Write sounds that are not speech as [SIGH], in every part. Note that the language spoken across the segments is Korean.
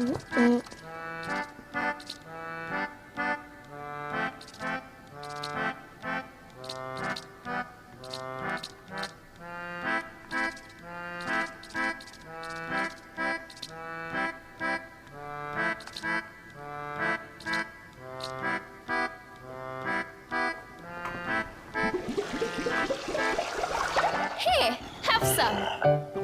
많이? 응. Here, have some.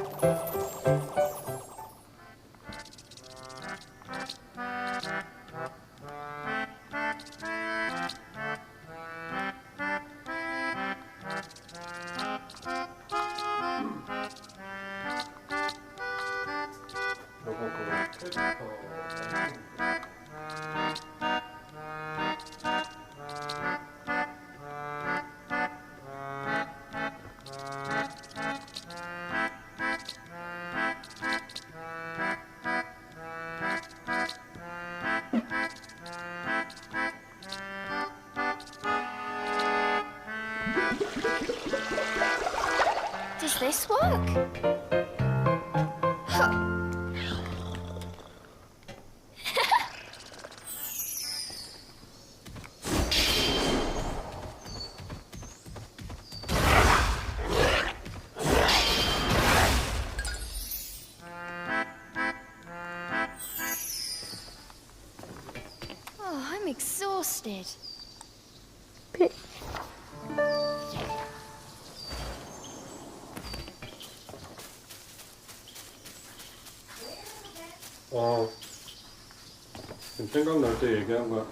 Exhausted. 피- 어 지금 생각날 때 얘기한 거야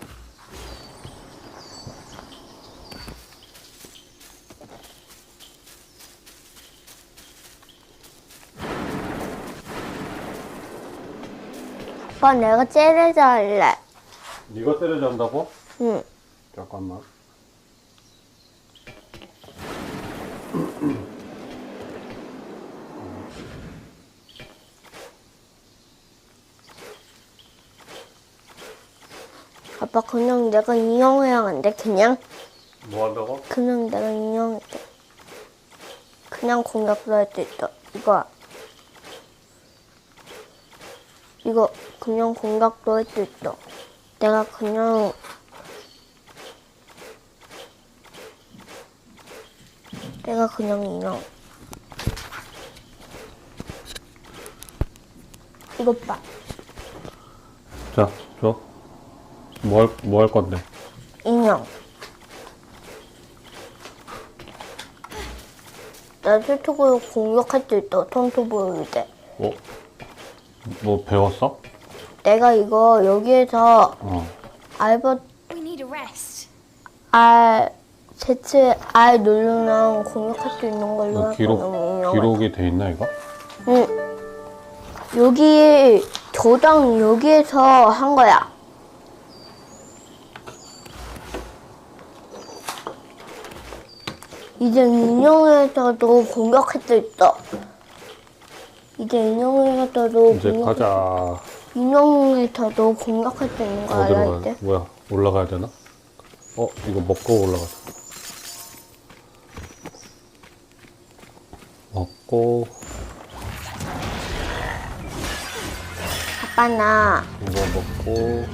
아빠 내가 째려져 할래. 네가 때려잡는다고? 응. 잠깐만 [CLEARS THROAT] 아빠 그냥 내가 인형해야 안 돼? 그냥? 뭐 한다고? 그냥 내가 인형할 때. 그냥 공격도 할 수 있어. 이거. 이거 그냥 공격도 할 수 있어. 내가 그냥 내가 그냥 인형. 이것 봐. 자, 줘. 뭐 할, 뭐 할 건데? 인형. 나 스토브로 공격할 수 보일 때. 어? 뭐 배웠어? 내가 이거 여기에서 어. 알버 We need a rest. Z R 누르면 공격할 수 있는 걸로 이거 할 기록. 기록이 돼 있나, 이거? 응. 여기 저장 여기에서 한 거야. 이제 인형에서도 공격할 수 있어. 이제 인형에서도 이제 공격- 가자. 인형에서도 공격할 수 있는 거 어디로 알아 가야 이제? 뭐야, 올라가야 되나? 어, 이거 먹고 올라가자. 먹고, 아빠 나 이거 먹고,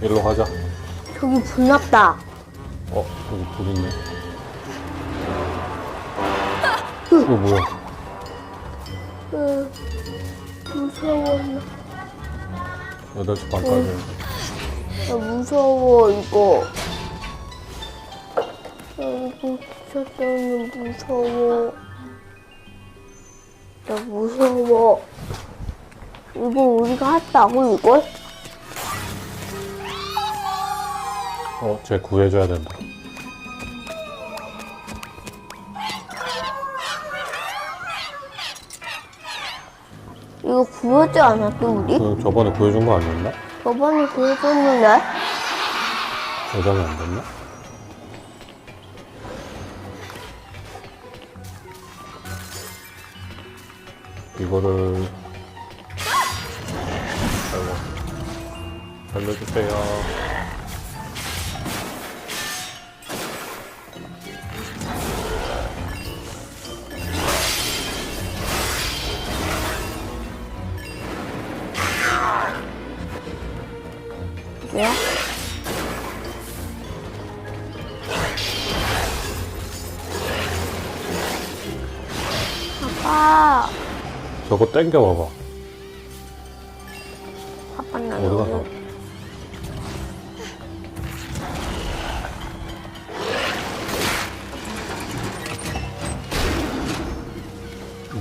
일로 가자. 저기 불 났다. 어, 여기 불 있네. 이거 뭐야? 으, 무서워. 8시 반까지. 나 무서워 이거. 나 이거 진짜 때문에 무서워. 나 무서워. 이거 우리가 했다고 이걸? 어, 쟤 구해줘야 된다. 이거 구하지 않았어 우리? 그 저번에 구해준 거 아니었나? 저번에 구해줬는데? 저장이 안 됐나? 이거를 알려 알려주세요. 뭐야? 저거 땡겨봐봐. 아빠 나 어디 가서?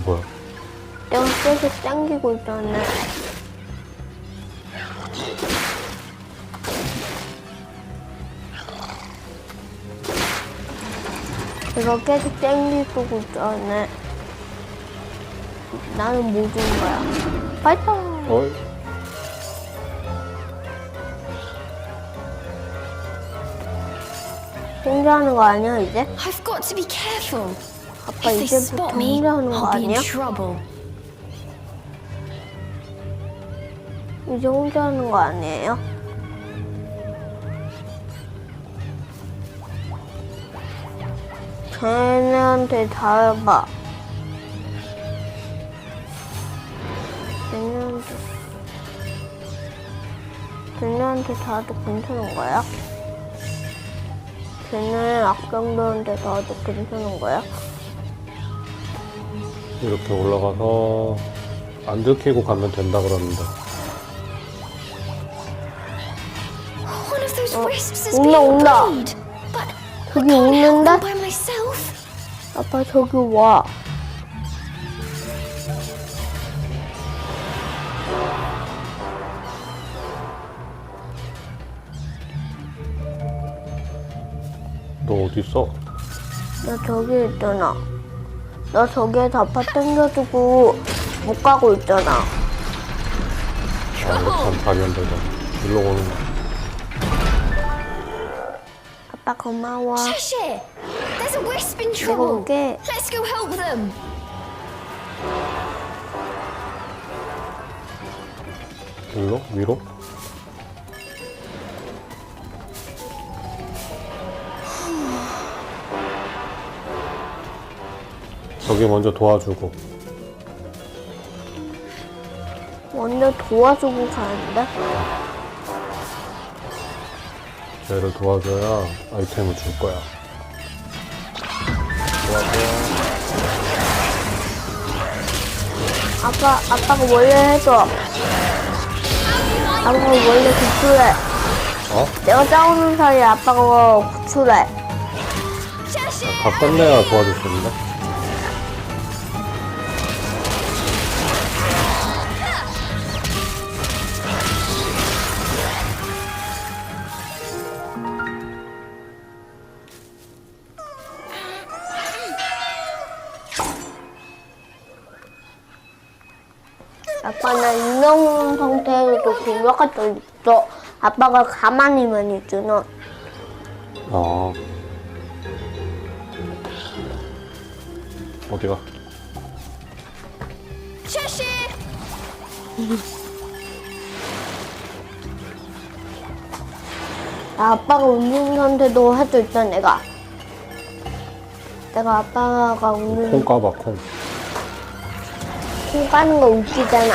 뭐야? 내가 계속 당기고 있잖아. 내가 계속 당기고 있잖아. 나는 뭐준 거야? 파이터! 어이? 혼자 하는 거 아니야, 이제? I've got to be careful. 아빠 If they 이제부터 spot me, 혼자 하는 거 I'll be in 아니야? trouble. 이제 혼자 하는 거 아니에요? 쟤네한테 다 해봐. 쟤네한테 다 해도 괜찮은 거야? 쟤네 악당들한테 다 해도 괜찮은 거야? 이렇게 올라가서 안 들키고 가면 된다 그러는데. One of those 어, wisps is 온다, 온다. bullied. But 저기 I can't help 오는데? them by myself. 아빠 저기 와. 너 어디 있어? 나 저기 있잖아. 나 저기에서 아빠 당겨주고 못 가고 있잖아. 아, 이거 참 발견되잖아. 일로 오는 거. 아빠 고마워. Cheshire, there's a wisp in 내가 trouble. 올게. Let's go help them. 일로? 위로? 저기 먼저 도와주고 먼저 도와주고 가는데? 쟤를 도와줘야 아이템을 줄 거야. 도와줘. 아빠, 아빠가 원래 해줘. 아빠가 원래 구출해. 어? 내가 싸우는 사이에 아빠가 구출해. 다 끝내야 도와줄 수 있는 아빠 나 이런 상태에서도 공격할 수 있어. 아빠가 가만히만 있잖아. 아. 어디가? 나 아빠가 웃는 상태도 할 수 있어 내가. 내가 아빠가 웃는 콩 까봐, 콩. 콩 까는 거 웃기잖아.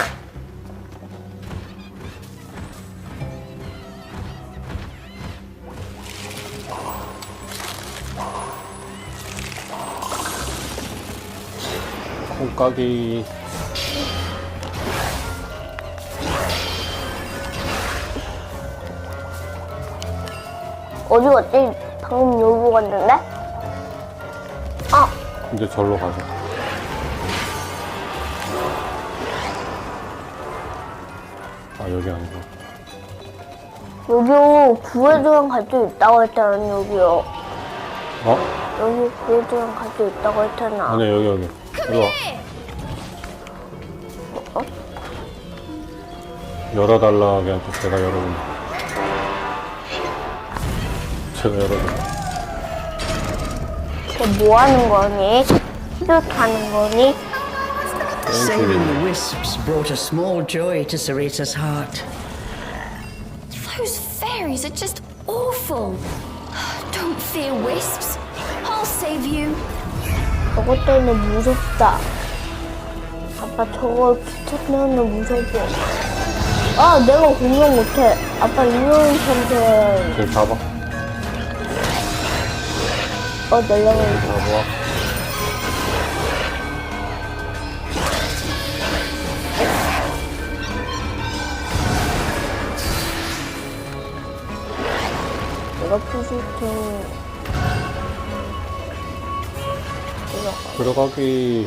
콩 까기. 어디 갔지? 방금 여기 갔는데? 아, 이제 절로 가자. 아, 여기 아니고. 여기요 구해주랑 갈 수 있다고 했잖아 여기요. 어? 여기 구해주랑 갈 수 있다고 했잖아. 아니, 여기, 여기. 일로 와. 어? 열어달라 걔한테 제가 열어본다. 제가 열어본다. 걔뭐 하는 거니? 이렇게 하는 거니? Saving the wisps brought a small joy to Sarita's heart. Those fairies are just awful. Don't fear wisps. I'll save you. 저것 때문에 무섭다. 아빠 저거 귀찮으면 무서워. 아, 내가 공격 못해. 아빠 인형한테 지금 잡아. 어 날라가. 잡아. 내가 푸시팅. 들어가기.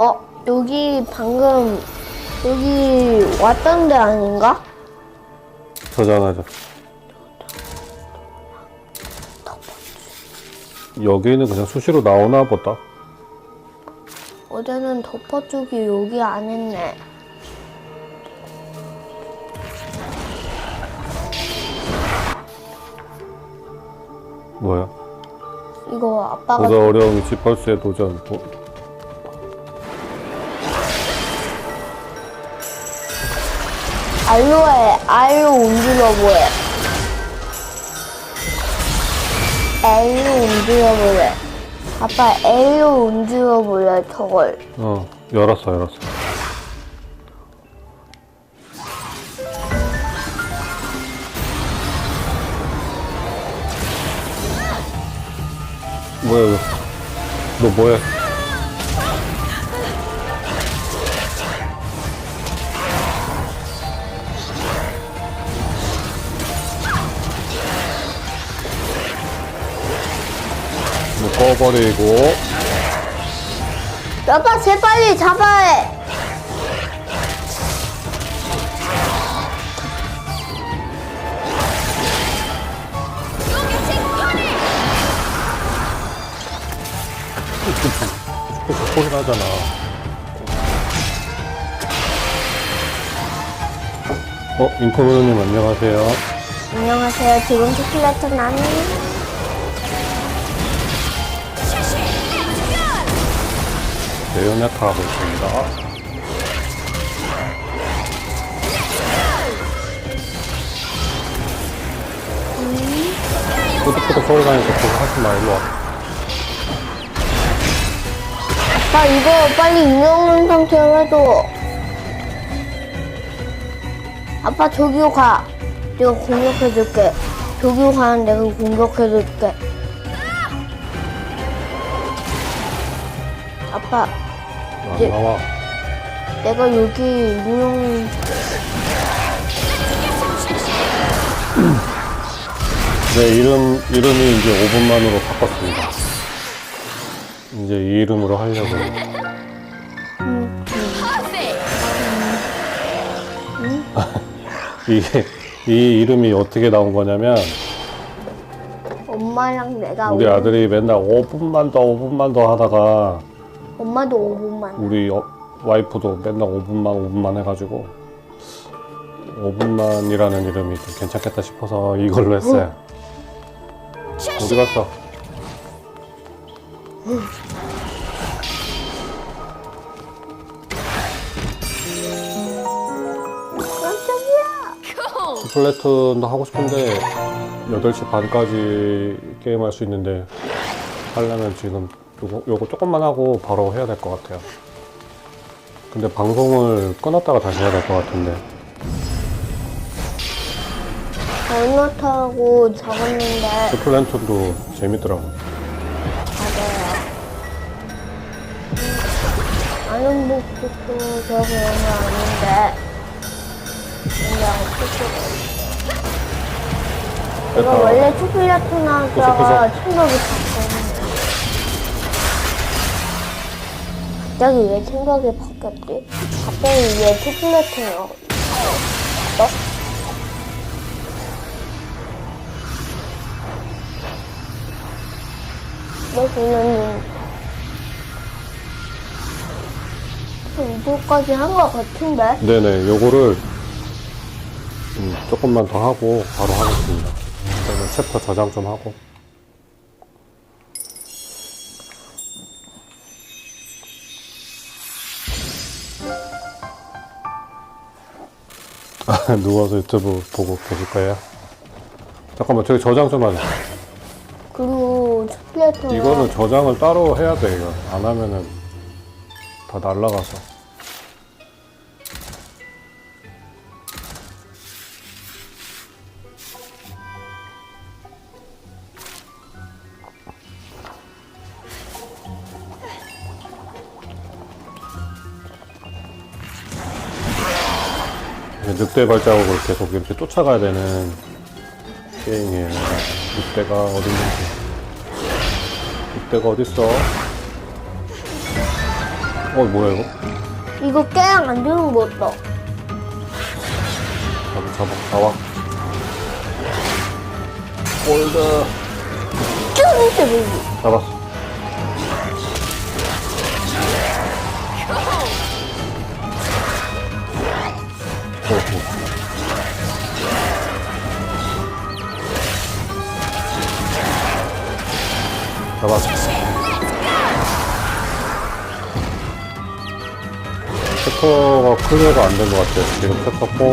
어 여기 방금 여기 왔던 데 아닌가? 저장하자. 여기는 그냥 수시로 나오나 보다. 어제는 덮어주기 여기 안 했네. 뭐야? 이거 아빠가 보다 어려운 지펄스의 도전. 뭐, 알로에 알로 움직여 보래. L로 움직여 보래. 아빠 L로 움직여 보래 저걸. 어, 열었어, 열었어. 뭐야, 이거. 너 뭐야? 묶어버리고, 아빠 재빨리 잡아야 해. 소리 나잖아. 어, 인코모님 안녕하세요. 안녕하세요. 지금 초콜릿 나는 베요네타 하고 있습니다. 뿌득뿌득 소리 나니까 그거 하지 마, 일로 와. 아빠 이거 빨리 인형 상태로 해줘. 아빠 저기로 가. 내가 공격해줄게. 저기로 가는 내가 공격해줄게. 아빠 안 예. 나와. 내가 여기 인형 네, 이름, 이름이 이제 5분만으로 바꿨습니다. 이제 이 이름으로 하려고. Perfect! 이게, 이 이름이 어떻게 나온 거냐면, 엄마랑 내가 우리 오- 아들이 맨날 5분만 더, 5분만 더 하다가, 엄마도 5분만. 우리 어- 와이프도 맨날 5분만 5분만 해가지고 5분만이라는 이름이 좀 괜찮겠다 싶어서 이걸로 했어요. 어디 갔어? 플래툰도 하고 싶은데 8시 반까지 게임할 수 있는데 하려면 지금 요거, 요거 조금만 하고 바로 해야 될 것 같아요. 근데 방송을 끊었다가 다시 해야 될 것 같은데 잘못하고 적었는데 플랜툰도 재밌더라고. 맞아요. 아는 복도 저 그런 거 아닌데 그냥 어떻게 됐다. 원래 초콜릿 그래서- 생각이 바뀌었 갑자기 왜 생각이 바뀌었지? 갑자기 왜 초콜릿 나왔어? 너 그냥 이거까지 한 것 같은데? 네네, 요거를 음, 조금만 더 하고 바로 하겠습니다. 그러면 챕터 저장 좀 하고. 누워서 유튜브 보고 계실 거예요? 잠깐만 저기 저장 좀 하자 그리고 스플래터는 이거는 저장을 따로 해야 돼 이거. 안 하면은 다 날라가서 늑대 발자국을 계속 이렇게 쫓아가야 되는 게임이에요 늑대가 어디 있는지 늑대가 어딨어? 어 뭐야 이거? 이거 깨양 안 되는 거 없어. 잡아 잡아 나와 골드 진짜 뭐지? 잡았어 잡았어 챕터가 클리어가 안 된 것 같아요. 지금 챕터 4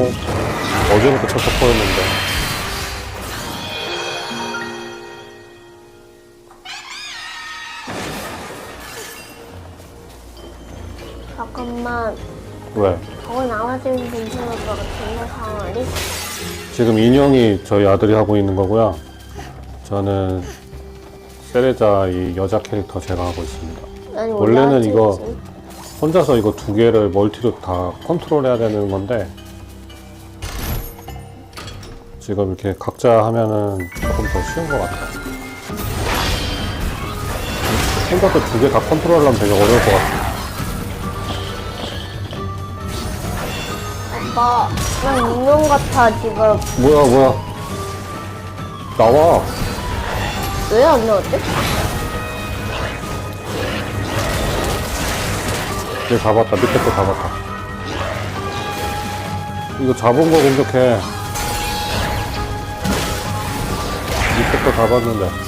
어제부터 챕터 4였는데 지금 인형이 저희 아들이 하고 있는 거고요. 저는 세레자 이 여자 캐릭터 제가 하고 있습니다. 아니, 원래는 이거 지금. 혼자서 이거 두 개를 멀티로 다 컨트롤해야 되는 건데 지금 이렇게 각자 하면은 조금 더 쉬운 것 같아요. 혼자서 두개 다 컨트롤하려면 되게 어려울 것 같아요. 아빠, 난 인형 같아 지금. 뭐야 뭐야 나와 왜 안 나왔지? 얘 잡았다. 밑에 거 잡았다. 이거 잡은 거 공격해. 밑에 거 잡았는데.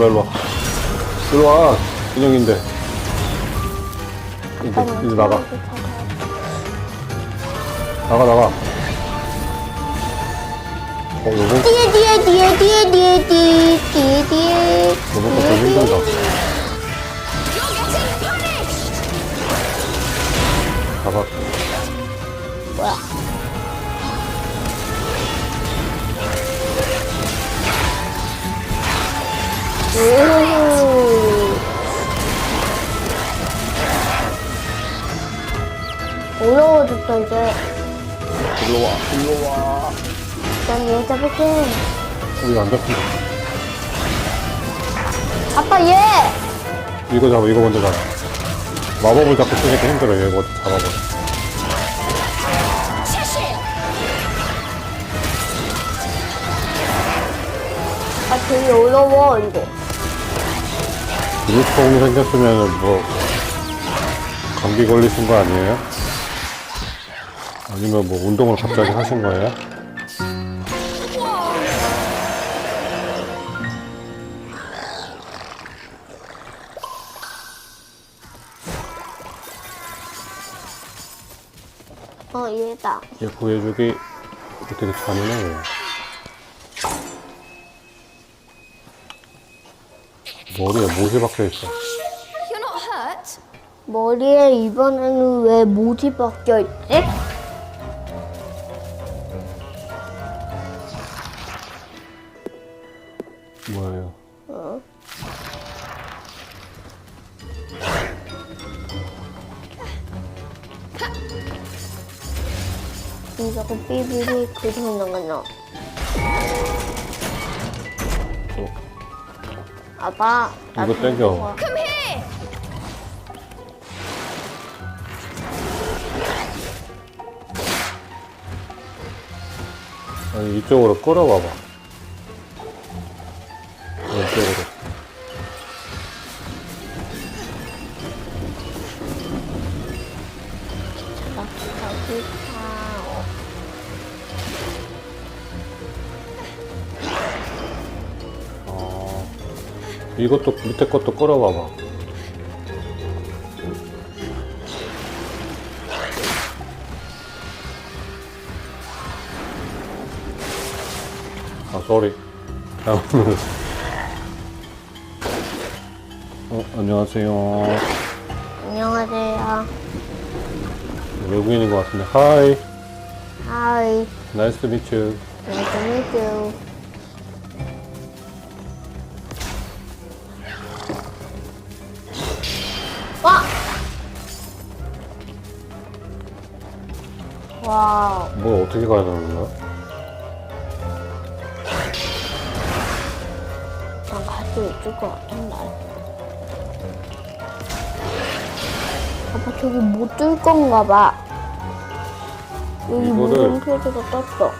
일로 와, 일로 와. 일로 와. 인형인데. 이제, 이제 나가. 나가, 나가. 어, 요거, 뒤에 뒤에 뒤에 뒤에 뒤에 뒤에 뒤에 뒤에 요거 거 되게 힘들다. Getting 어려워졌다 이제. 일로 와, 일로 와. 난얘 잡을게. 우리 안 잡힌다. 아빠 얘. 이거 잡아, 이거 먼저 잡아. 마법을 잡고 쓰니까 힘들어, 얘 이거. Cheshire! 아 되게 어려워 이거. 일루스통이 생겼으면 뭐, 감기 걸리신 거 아니에요? 아니면 뭐, 운동을 갑자기 하신 거예요? 어 얘다. 얘 구해주기 되게 잔인해, 얘. 머리에 못이 박혀 있어. You're not hurt? 머리에 이번에는 왜 못이 바뀌어 있지? 뭐예요? 이거 삐비리 그리는 거나. 아빠. 나 이거 땡겨. 좋아. 아니, 이쪽으로 끌어봐봐. 이것도 밑에 것도 끌어봐봐. 아, 쏘리. 잘못 눌렀어. 어, 안녕하세요. 안녕하세요. 외국인인 것 같은데. 하이. 하이. 나이스 미츠. Nice to meet you. 와우. 뭐 어떻게 가야 되는 거야? 난 갈수 있을 것 같은데. 아빠 저기 못뚫 건가 봐. 여기 이거를- 무슨 표지가 떴어.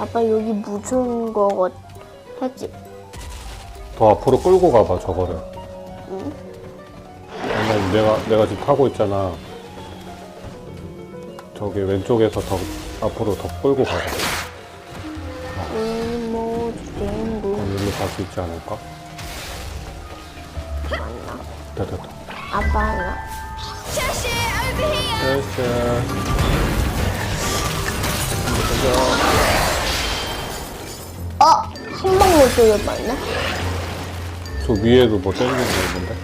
아빠 여기 무슨 거가 했지? 더 앞으로 끌고 가봐 저거를. 왜냐면 내가 내가 지금 타고 있잖아. 저기 왼쪽에서 더 앞으로 더 끌고. 이모 그럼 여기로 갈 수 있지 않을까? 됐다 됐다. 아빠 하나. Cheshire, over here! 됐어. 어! 한 방울 뚫려봤네? 저 위에도 뭐 떼는 게 있는데?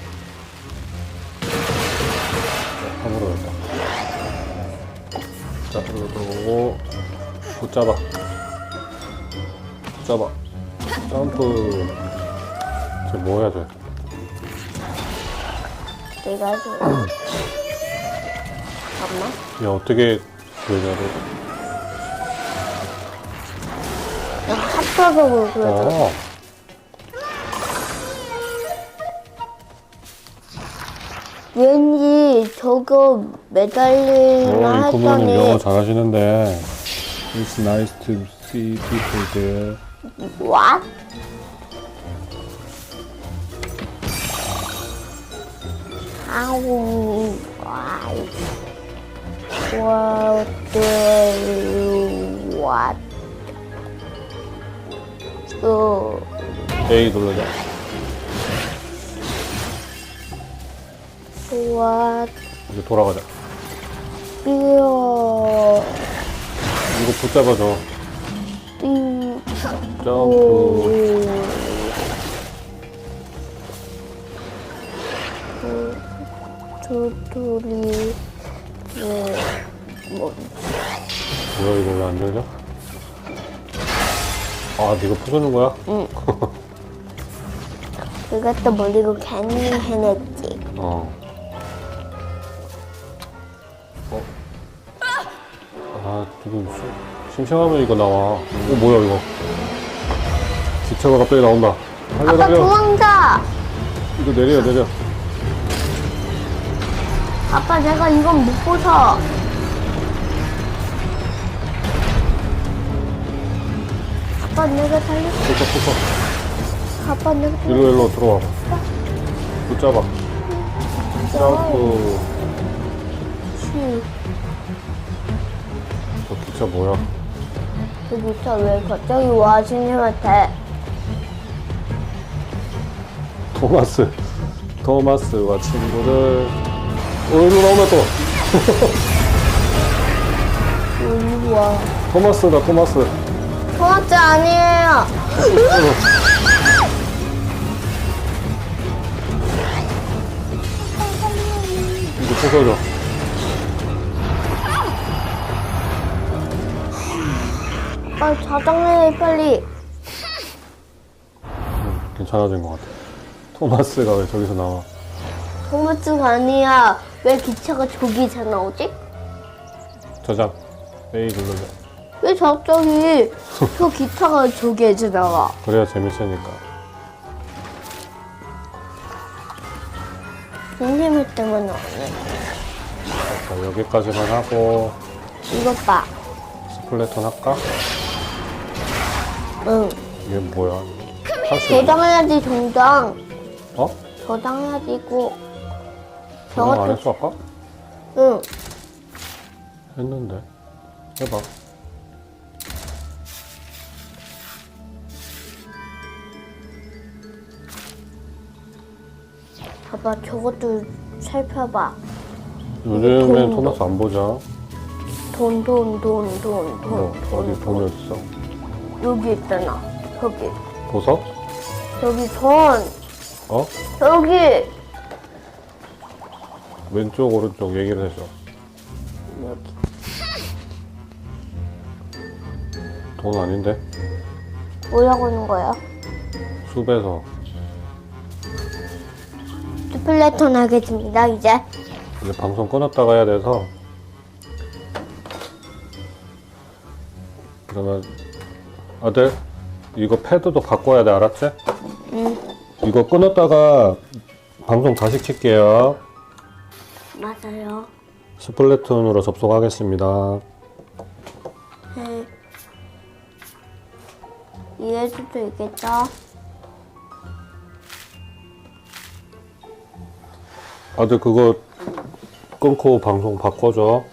자, 그리고 들어오고 붙잡아. 붙잡아. 점프. 쟤뭐 해야 돼? 내가 해줘. 잠깐만. 야, 어떻게 그러냐고. 내가 합쳐서 그래서 어. 왠지 저거 매달리나 어, 이 부모님 영어 했더니 잘하시는데. It's nice to see people there. What? How why? What do what? 어, A 눌러자. What 이제 돌아가자. 이거 이거 붙잡아줘. 이 점프. 도토리 네, 뭐 뭐야 이거 왜 안 열려? 아 네가 부수는 거야? [LAUGHS] 그것도 모르고 괜히 해냈지. 어. 어? 아 지금 심- 심심하면 이거 나와. 어 뭐야 이거? 기차가 갑자기 나온다. 달려 아빠 달려. 도망가! 이거 내려 내려. 아빠 내가 이건 못 보서. 아빠 내가 달려. 붙어 붙어. 아빠 내가 달려. 일로 일로 들어와. 붙잡아. 점프. 뭐야? 그 기차 왜 갑자기 와 신님한테? 토마스. 토마스와 친구들. 어 일로 나오면 또. 여기 와. 토마스다 토마스. 토마토 아니에요. 이거 부서져. 빨리 자장면 빨리. 괜찮아진 것 같아. 토마스가 왜 저기서 나와? 토마토가 아니야. 왜 기차가 저기서 나오지? 저장. A 눌러줘. 왜 갑자기 [LAUGHS] 저 기차가 저기에서 나와? 그래야 재밌으니까. 선생님 때문에 안 해. 자, 여기까지만 하고 이것 봐. 스플래톤 할까? 응. 이게 뭐야? 저장해야지 정장. 어? 저장해야지 이거. 저장 안 했어 아까? 응. 했는데. 해봐. 봐봐 저것도 살펴봐. 요즘엔 토마스 안 보자. 돈 돈 돈 돈 돈. 뭐, 어디 돈이 어딨어? 여기 있잖아. 여기. 보석? 여기 돈. 어? 여기. 왼쪽 오른쪽 얘기를 해줘. 여기. 돈 아닌데? 뭐라고 하는 거야? 수배서. 스플래톤 하겠습니다, 이제. 이제 방송 끊었다가 해야 돼서. 그러면 아들 이거 패드도 바꿔야 돼 알았지? 응. 이거 끊었다가 방송 다시 킬게요. 맞아요. 스플래툰으로 접속하겠습니다. 네. 이해해줄 수 있겠죠? 아들 그거 끊고 방송 바꿔줘.